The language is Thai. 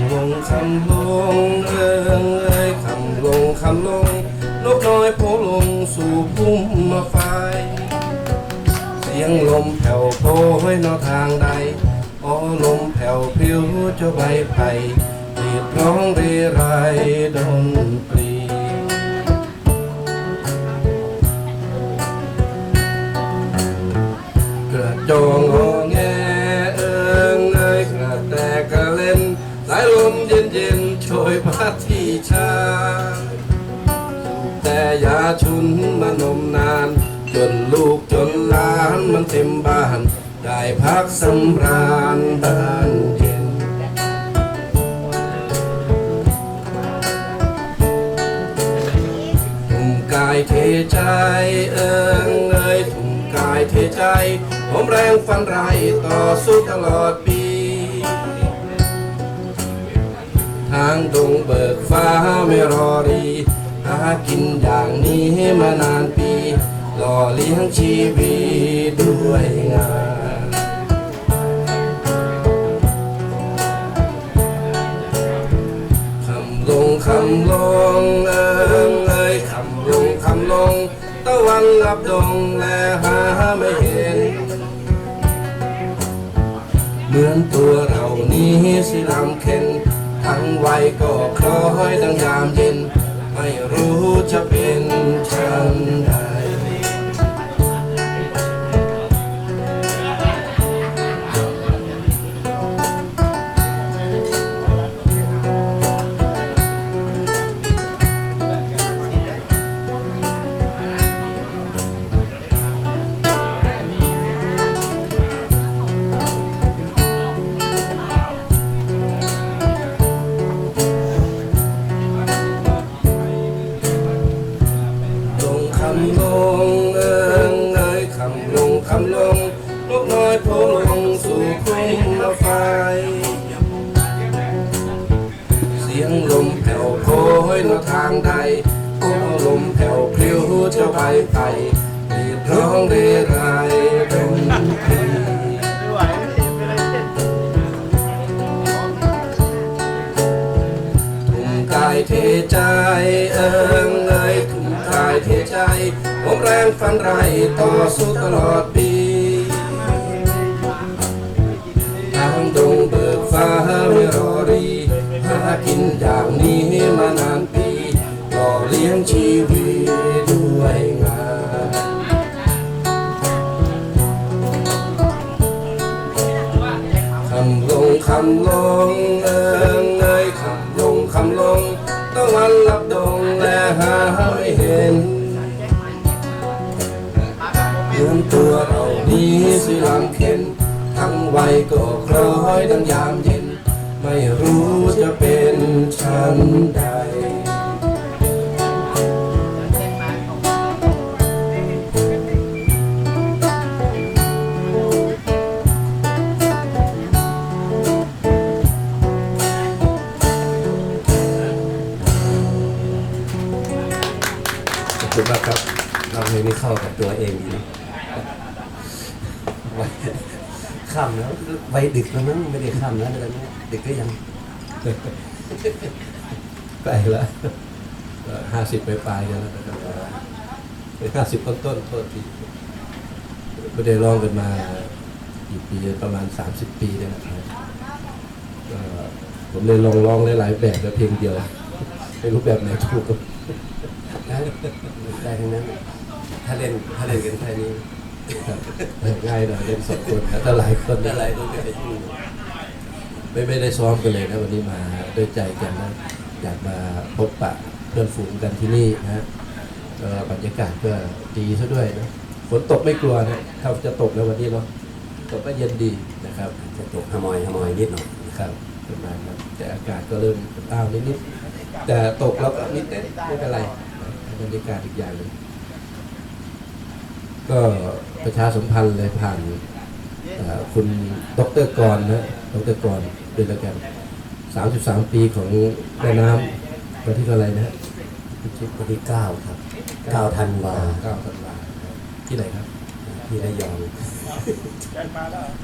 คำลงเอิงเอ่ยคำลงคำลงนกน้อยโผลงสู่พุ่มมาไฟเสียงลมแผ่วโผยนอทางใดอ๋อลมแผ่วผิวเจ้าใบไผ่เรียดร้องเรไรดนตรี สายลมเย็นเย็นโชยพัดที่ชาแต่ยาชุนมานมนาน จนลูกจนหลานมันเต็มบ้าน ได้พักสำราญบ้านเย็นทุ่มกายเทใจเอิงเอ้ยทุ่มกายเทใจผมแรงฟันไรต่อสู้ตลอดปีางดงเบิกฟ้าไม่รอรี หากินอย่างนี้มานานปีหล่อเลี้ยงชีวิตด้วยงานคำลงคำลงเอิงเอ้ยคำลงคำลง ตะวันลับดงแลหาไม่เห็น เหมือนตัวเรานี้สิลำเข็น ดังไว้ก็คล้อยดังยามเย็น ไม่รู้จะเป็นฉันใดางใดโอ้ลมแผ่วพลิ้วจะไปไปเรียกร้องเรไรดนตรีทุ่มกายเทใจเอิงเอ้ยทุ่มกายเทใจผมแรงฟันไรต่อสู้ตลอดปีทางดงเบิกฟ้าไม่รอรีหากินอย่างนี้มานานปี ล่อเลี้ยงชีวิตด้วยงานคำลงคำลงเอิงเอ้ยคำลงคำลงตะวันลับดงและหาไม่เห็นเหมือนตัวเรานี้สิลำเข็น ทั้งวัยก็คล้อยดังยามเย็น ไม่รู้จะเป็นฉันใด เราเพลงนี้เข้ากับตัวเองดีนะไว้ค่ำแล้วไว้ดึกแล้วมั้งไม่ได้ค่ำแล้วอะไรเนี่ยดึกก็ยังใกล้ละห้าสิบไปปลายแล้วนะครับห้าสิบต้นต้นโทษทีไม่ได้ร้องกันมากี่ปีประมาณสามสิบปีแล้วนะครับผมเลยลองร้องหลายๆแบบแล้วเพลงเดียวไม่รู้แบบไหนถูกกับได้ทั้งนั้น ถ้าเล่นถ้าเล่นกันแค่นี้ครับง่ายหน่อยเล่นสองคนนะถ้าหลายคนถ้านี่หลายคนก็จะยุ่งไม่ไม่ได้ซ้อมกันเลยนะวันนี้มาด้วยใจกันนะอยากมาพบปะเพื่อนฝูงกันที่นี่นะฮะก็บรรยากาศก็ดีซะด้วยนะฝนตกไม่กลัวนะถ้าจะตกแล้ววันนี้เนาะตกก็เย็นดีนะครับ จะตกขมอยขมอยนิดหน่อยครับประมาณนั้นแต่อากาศก็เริ่มอ้าวนิดๆแต่ตกแล้วก็นิดเดียวไม่เป็นไรบรรยากาศอีกอย่างหนึง ก็ประชาสัมพันธ์เลยผ่านเอ่อคุณดรกรนะดรกรเป็นแล้วกัน33ปีของแม่น้ำวันที่เท่าไหรนะฮะวันที่เก้าครับเก้าธันวา9ธันวาที่ไหนครับ ที่ระยอง